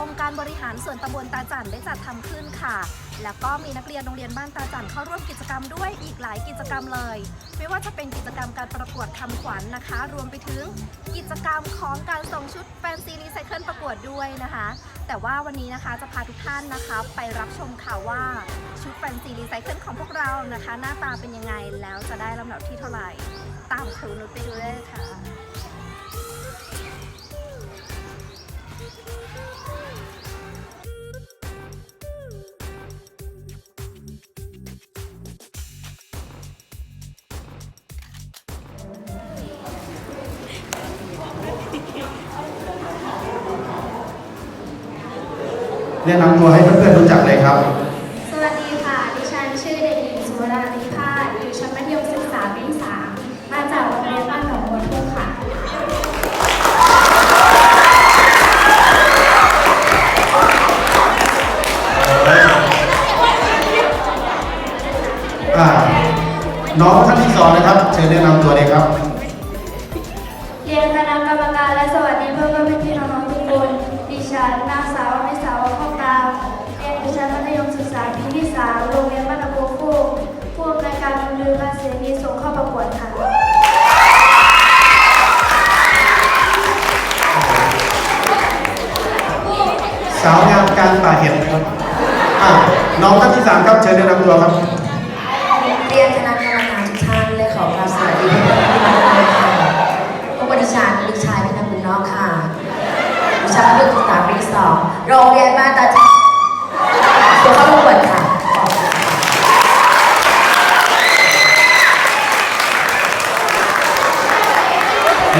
องค์การบริหารส่วนตำบลตาจันได้จัดทำขึ้นค่ะ แล้วก็มีนักเรียนโรงเรียนบ้านตาจันเข้าร่วมกิจกรรมด้วยอีกหลายกิจกรรมเลย ไม่ว่าจะเป็นกิจกรรมการประกวดคำขวัญนะคะ รวมไปถึงกิจกรรมของการส่งชุดแฟนซีรีไซเคิลประกวดด้วยนะคะ แต่ว่าวันนี้นะคะจะพาทุกท่านนะคะ ไปรับชมค่ะว่าชุดแฟนซีรีไซเคิลของพวกเรานะคะ หน้าตาเป็นยังไงแล้วจะได้ลำดับที่เท่าไหร่ ตามครูนุชไปดูได้เลยค่ะ แนะนำตัวให้เพื่อนๆรู้จักเลยครับ สวัสดีค่ะ ดิฉันชื่อเด็กหญิงสุวรรณนิพาสอยู่ชั้นมัธยมศึกษาปีที่สามมาจากโรงเรียนบ้านหนองบัวทุ่งค่ะ อ่า น้องท่านที่สองนะครับ เชิญแนะนำตัวเลยครับ เรียนคณะกรรมการและสวัสดีเพื่อนๆพี่ๆน้องๆทุกคน ดิฉันนางสาวอมิสาวข้อกลางเรียนอยู่ชั้นมัธยมศึกษาปีที่สามโรงเรียนบ้านหนองบัวทุ่งผู้อำนวยการโรงเรียนบ้านเสรีส่งเข้าประกวดค่ะสาวงามการป่าเห็ดนะครับอ่าน้องท่านที่สามครับเชิญแนะนำตัวครับเรียนคณะกรรมการทุกท่านและขอกราบสวัสดีเพื่อนๆที่มาด้วยค่ะพบกับดิฉันลูกชายพี่นำบุญนอกค่ะดิฉันเลือกศึกษาปีที่สอง โรงเรียนบ้านตาจันตัวเข้าประกวดค่ะ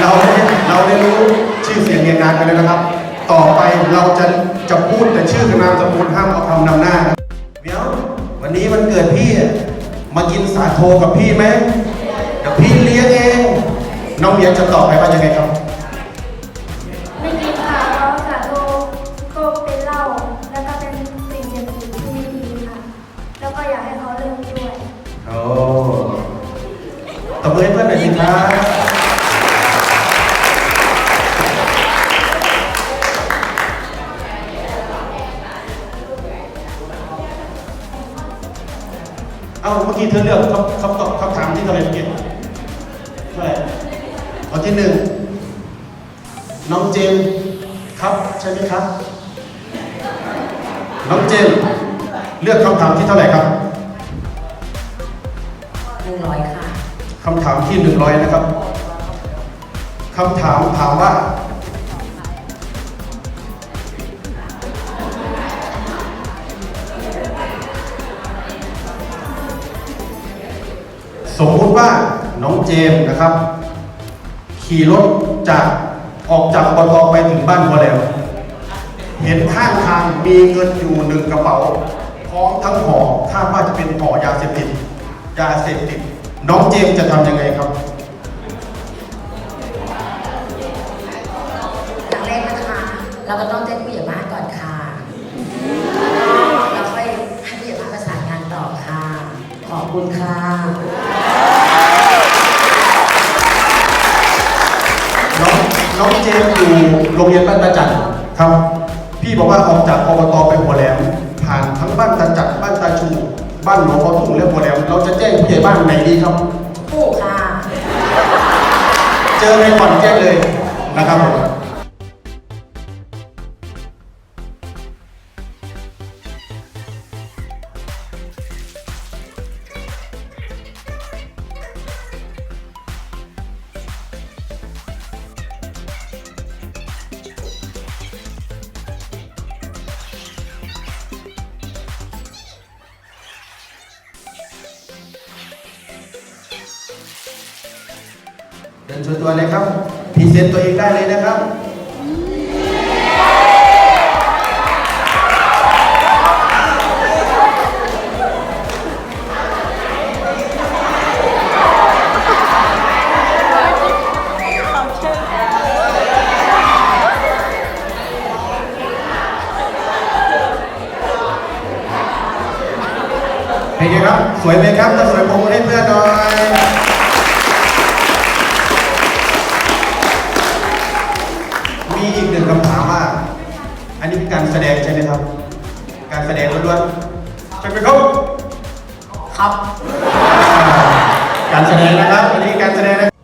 เราได้เราได้รู้ชื่อเสียงเรียงนามกันแล้วนะครับ ต่อไปเราจะจะพูดแต่ชื่อกับนามสกุลห้ามเอาคำนำหน้านะเดี๋ยววันนี้มันเกิดพี่อะมากินสาโทกับพี่ไหมเดี๋ยวพี่เลี้ยงเอง น้องเบียร์จะตอบไปว่ายังไงครับ บมือให้เพื่อนหน่อยสิครับเอ้าเมื่อกี้เธอเลือกคำคำตอบคำถามที่เท่าไหร่เมื่อกี้เท่าไหร่เอที่หนึ่งน้องเจมส์ครับใช่ไหมครับ น้องเจมส์เลือกคำถามที่เท่าไหร่ครับ หนึ่งร้อยค่ะ คำถามที่หนึ่งร้อยนะครับคำถามถามว่า สมมติว่าน้องเจมส์นะครับ ขี่รถจากออกจากอบตไปถึงบ้านพอแล้วเห็นข้างทางมีเงินอยู่หนึ่งกระเป๋า พร้อมทั้งห่อคาดว่าจะเป็นห่อยาเสพติดยาเสพติด น้องเจมส์จะทำยังไงครับอย่างแรกนะคะ เราก็ต้องแจ้งผู้ใหญ่บ้านก่อนค่ะแล้วค่อยให้ผู้ใหญ่บ้านประสานงานต่อค่ะ ขอบคุณค่ะน้องน้องเจมส์อยู่โรงเรียนบ้านตาจันครับ พี่บอกว่าออกจากอบตไปหัวแหลมผ่านทั้งบ้านตาจัดบ้านตาชู บ้านหนองพอทุ่งและหัวแหลมเราจะแจ้งผู้ใหญ่บ้านไหนดีครับ ผู้ค่ะ เจอในก่อนแจ้งเลยนะครับผม เดินชวนตัวเลยครับพรีเซนต์ตัวเองได้เลยนะครับเป็นไงครับ สวยไหมครับถ้าสวยผมให้เพื่อนหน่อย แสดงใช่ไหมครับ การแสดงล้วนๆใช่ไหมครับครับ การแสดงนะครับอันนี้การแสดงนะ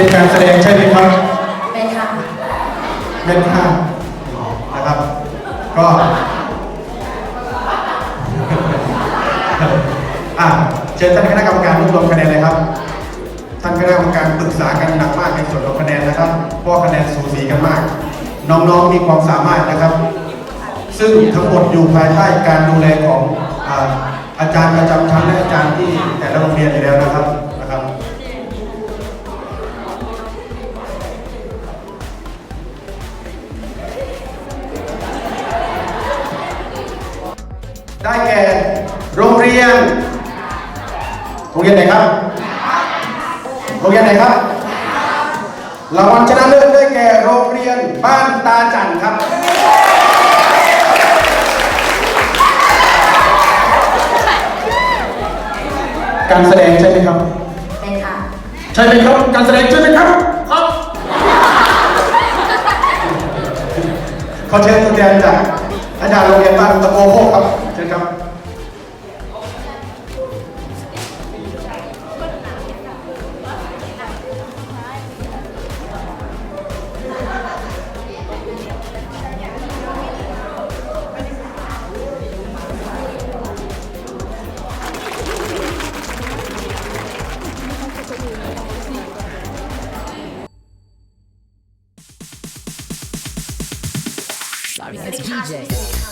เป็นการแสดงใช่ไหมครับเป็นค่ะเป็นค่านะครับ ก็อะเชิญท่านคณะกรรมการรวบรวมคะแนนเลยครับ ท่านคณะกรรมการปรึกษากันหนักมากในส่วนของคะแนนนะครับเพราะว่าคะแนนสูสีกันมาก น้องๆมีความสามารถนะครับ ซึ่งทั้งหมดอยู่ภายใต้การดูแลของอ่าอาจารย์ประจำชั้นและอาจารย์ที่แต่ละโรงเรียนอยู่แล้วนะครับ รงเรียนโรงเรียนไหนครับโรงเรียนไหนครับรางวัลชนะเลิศได้แก่โรงเรียนบ้านตาจันครับการแสดงใช่ไหมครับเป็นค่ะใช่ไหมครับ การแสดงใช่ไหมครับครับขอเชิญตัวแทนจากอาจารย์โรงเรียนบ้านตะโกโคกครับ because DJ.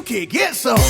you can get some.